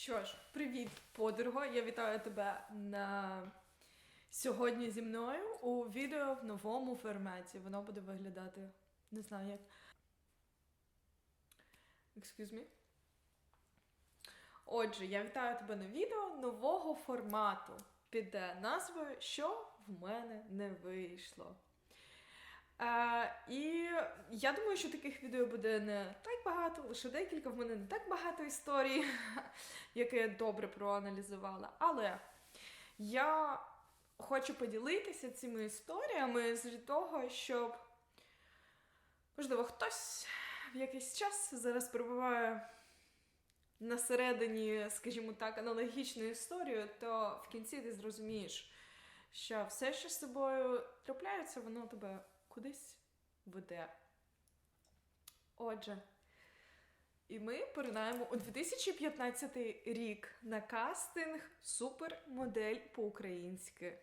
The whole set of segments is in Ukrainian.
Що ж, привіт, подруга. Я вітаю тебе на сьогодні зі мною у відео в новому форматі. Воно буде виглядати. Не знаю як. Excuse me. Отже, я вітаю тебе на відео нового формату під назвою Що в мене не вийшло. Е, і я думаю, що таких відео буде не так багато, лише декілька. В мене не так багато історій, які я добре проаналізувала. Але я хочу поділитися цими історіями з того, щоб, можливо, хтось в якийсь час зараз перебуває на середині, скажімо так, аналогічної історії, то в кінці ти зрозумієш, що все, що з тобою трапляється, воно тебе кудись веде. Отже, і ми поринаємо у 2015 рік на кастинг супермодель по-українськи.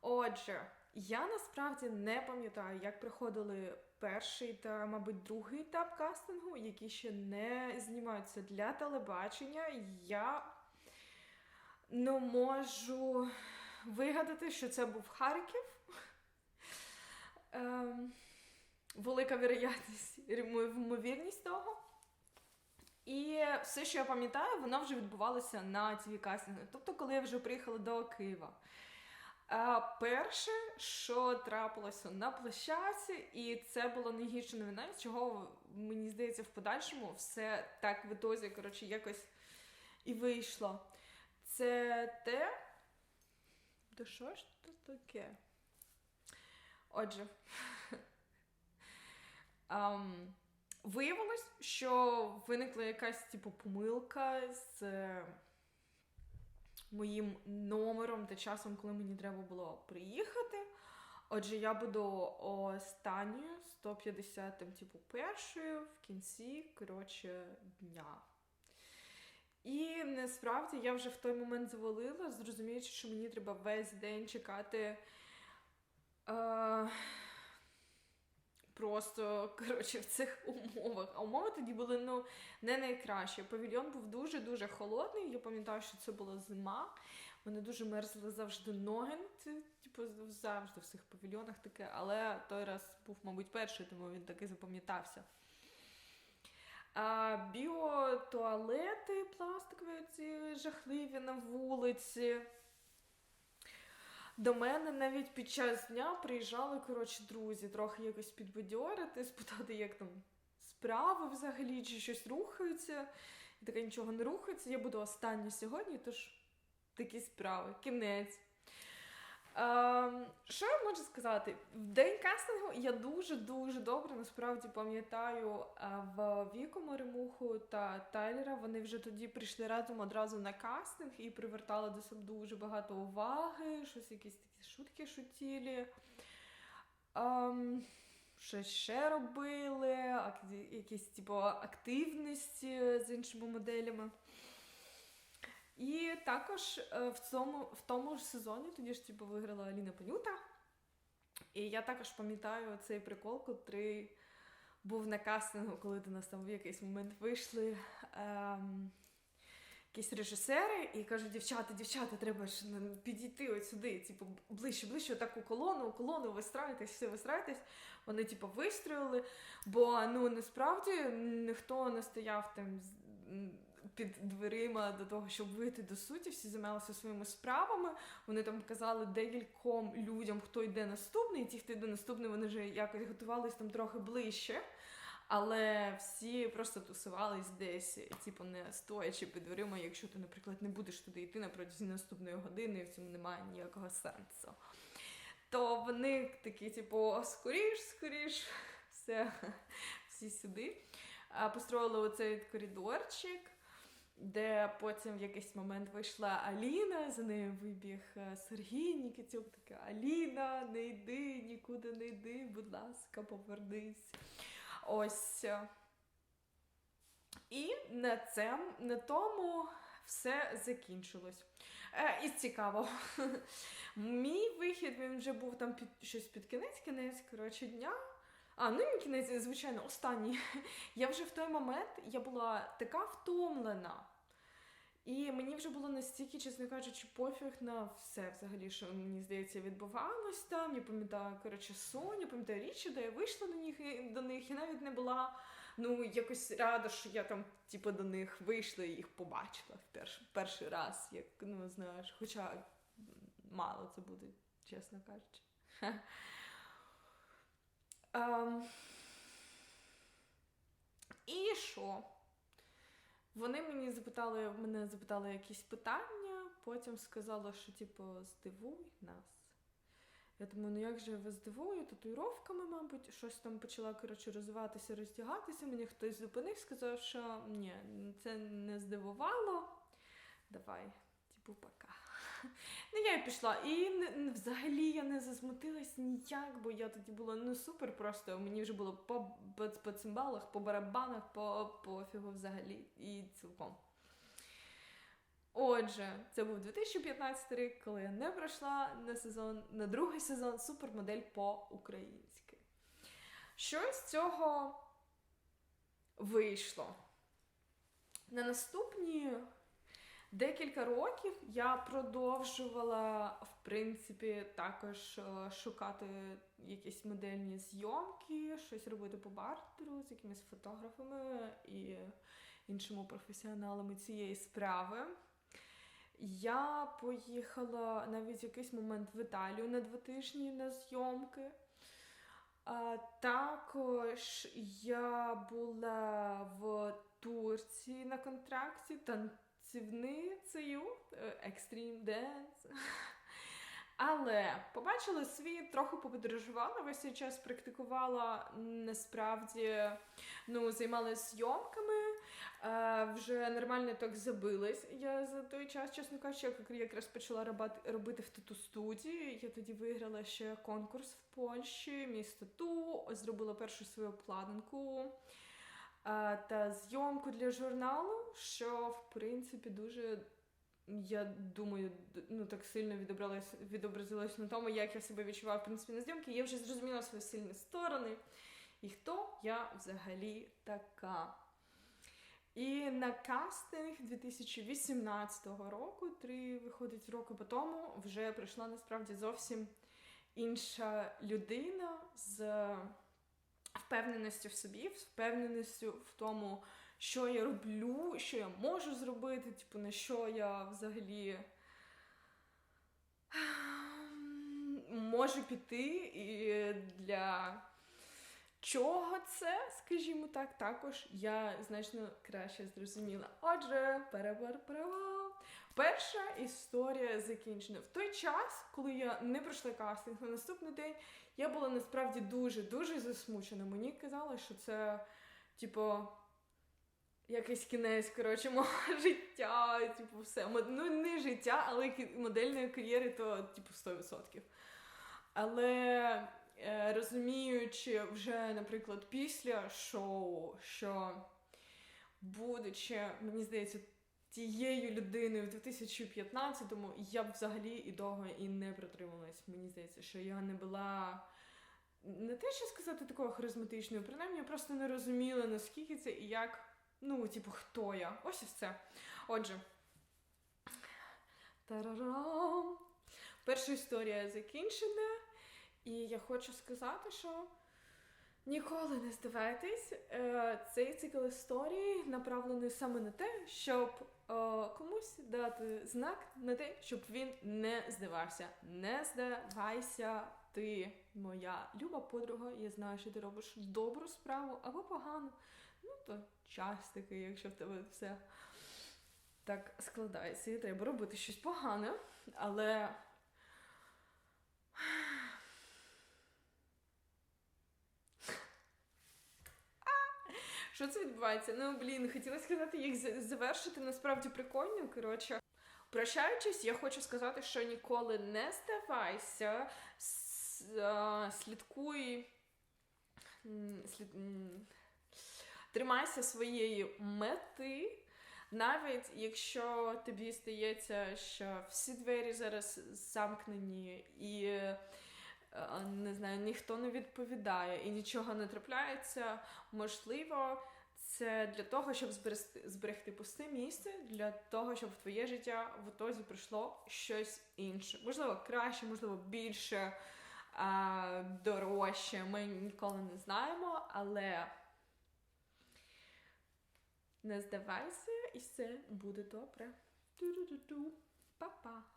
Отже, я насправді не пам'ятаю, як проходили перший та, мабуть, другий етап кастингу, які ще не знімаються для телебачення. Я не можу вигадати, що це був Харків. Ем, велика вероятність, ймовірність того. І все, що я пам'ятаю, воно вже відбувалося на тв кастингу. Тобто, коли я вже приїхала до Києва. А перше, що трапилося на площадці, і це було найгірша новина, з чого мені здається, в подальшому все так в ітозі, коротше, якось і вийшло. Це те. То що ж це таке? Отже, um, виявилось, що виникла якась типу помилка з е, моїм номером та часом, коли мені треба було приїхати. Отже, я буду останньою 150, там, типу, першою в кінці, коротше, дня. І насправді я вже в той момент завалила, зрозуміючи, що мені треба весь день чекати. Е, Просто коротше в цих умовах. А умови тоді були ну не найкращі. Павільйон був дуже-дуже холодний. Я пам'ятаю, що це була зима. Вони дуже мерзли завжди ноги. Це типу завжди в всіх павільйонах таке. Але той раз був, мабуть, перший, тому він таки запам'ятався. А, Біотуалети пластикові ці жахливі на вулиці. До мене навіть під час дня приїжджали коротше, друзі, трохи якось підбадьорити, спитати, як там справи взагалі, чи щось рухається. І таке нічого не рухається. Я буду остання сьогодні, тож такі справи, кінець. Е, що можу сказати? В день кастингу я дуже-дуже добре насправді пам'ятаю в Віку Маримуху та Тайлера. Вони вже тоді прийшли разом одразу на кастинг і привертали до себе дуже багато уваги, щось якісь такі шутки шутілі. Ем, щось ще робили, якісь типу, активності з іншими моделями. І також в цьому, в тому ж сезоні тоді ж типу, виграла Аліна Панюта. І я також пам'ятаю цей прикол, котрий був на кастингу, коли до нас там в якийсь момент вийшли ем, якісь режисери і кажуть, дівчата, дівчата, треба ж підійти от сюди, типу, ближче, ближче, отак у колону, у колону вистраюйтесь, все вистраюйтесь. Вони, типу, вистроїли, бо ну насправді ніхто не стояв там під дверима до того, щоб вийти до суті, всі займалися своїми справами. Вони там казали декільком людям, хто йде наступний, і ті, хто йде наступний, вони вже якось готувалися там трохи ближче. Але всі просто тусувались десь, типу, не стоячи під дверима, якщо ти, наприклад, не будеш туди йти на протязі наступної години, і в цьому немає ніякого сенсу. То вони такі, типу, скоріш, скоріш, все, всі сюди. Построїли оцей коридорчик де потім в якийсь момент вийшла Аліна, за нею вибіг е, Сергій Нікітюк, така Аліна, не йди, нікуди не йди, будь ласка, повернись. Ось. І на цьому, на тому все закінчилось. Е, І цікаво. Мій вихід він вже був там під щось під кінець-кінець коротше, дня. А, ну і кінець, звичайно, останній. Я вже в той момент я була така втомлена. І мені вже було настільки, чесно кажучи, пофіг на все взагалі, що мені здається, відбувалось там. Я пам'ятаю, коротше, Соню, пам'ятаю річі, де я вийшла до них до них, і навіть не була ну якось рада, що я там, типу, до них вийшла і їх побачила в перш, перший раз, як ну знаєш, хоча мало це буде, чесно кажучи. Ем, і що? Вони мені запитали, мене запитали якісь питання, потім сказали, що типу здивуй нас. Я думаю, ну як же я вас здивую? Татуїровками, мабуть, щось там почала коротше розвиватися, роздягатися. Мені хтось зупинив, сказав, що ні, це не здивувало. Давай, типу, пока. Ну, я і пішла. І взагалі я не засмутилась ніяк, бо я тоді була ну супер просто. Мені вже було по, по, по цимбалах, по барабанах, по пофігу взагалі і цілком. Отже, це був 2015 рік, коли я не пройшла на сезон, на другий сезон супермодель по-українськи. Що з цього вийшло? На наступні декілька років я продовжувала, в принципі, також е, шукати якісь модельні зйомки, щось робити по бартеру з якимись фотографами і іншими професіоналами цієї справи. Я поїхала навіть в якийсь момент в Італію на два тижні на зйомки. А, також я була в Турції на контракті танцівницею е, Extreme Dance. Але побачила світ, трохи поподорожувала, весь цей час практикувала, насправді ну, займалася зйомками, е, вже нормально так забилась. Я за той час, чесно кажучи, як якраз почала робити в тату студії. Я тоді виграла ще конкурс в Польщі, міс тату, зробила першу свою обкладинку. Та зйомку для журналу, що в принципі дуже, я думаю, ну так сильно відобразилось, відобразилось на тому, як я себе відчуваю в принципі на зйомки. Я вже зрозуміла свої сильні сторони і хто я взагалі така. І на кастинг 2018 року, три виходить роки по тому, вже прийшла насправді зовсім інша людина з впевненістю в собі, впевненістю в тому, що я роблю, що я можу зробити, типу, на що я взагалі можу піти і для чого це, скажімо так, також я значно краще зрозуміла. Отже, перебор перевал. Перша історія закінчена. В той час, коли я не пройшла кастинг на наступний день, я була насправді дуже-дуже засмучена. Мені казали, що це, типу, якийсь кінець, коротше, мого життя, типу, все. Ну, не життя, але модельної кар'єри, то, типу, 100%. Але е, розуміючи вже, наприклад, після шоу, що будучи, мені здається, тією людиною в 2015-му, я б взагалі і довго і не протрималась. Мені здається, що я не була. Не те, що сказати такою харизматичною, принаймні я просто не розуміла, наскільки це і як, ну, типу, хто я. Ось і все. Отже. Тарарам. Перша історія закінчена. І я хочу сказати, що ніколи не здавайтесь. Е, Цей цикл історії направлений саме на те, щоб е, комусь дати знак на те, щоб він не здавався. Не здавайся, ти моя люба подруга. Я знаю, що ти робиш добру справу або погану. Ну то час такий, якщо в тебе все так складається, і треба робити щось погане, але. Що це відбувається? Ну, блін, хотіла сказати, як завершити насправді прикольно. Коротше, прощаючись, я хочу сказати, що ніколи не здавайся, слідкуй. Слід... Тримайся своєї мети, навіть якщо тобі здається, що всі двері зараз замкнені і не знаю, ніхто не відповідає і нічого не трапляється, можливо, це для того, щоб зберегти, зберегти пусте місце, для того, щоб в твоє життя в ітозі прийшло щось інше. Можливо, краще, можливо, більше, а, дорожче. Ми ніколи не знаємо, але не здавайся, і все буде добре. Ту-ду-ду-ду. Па-па.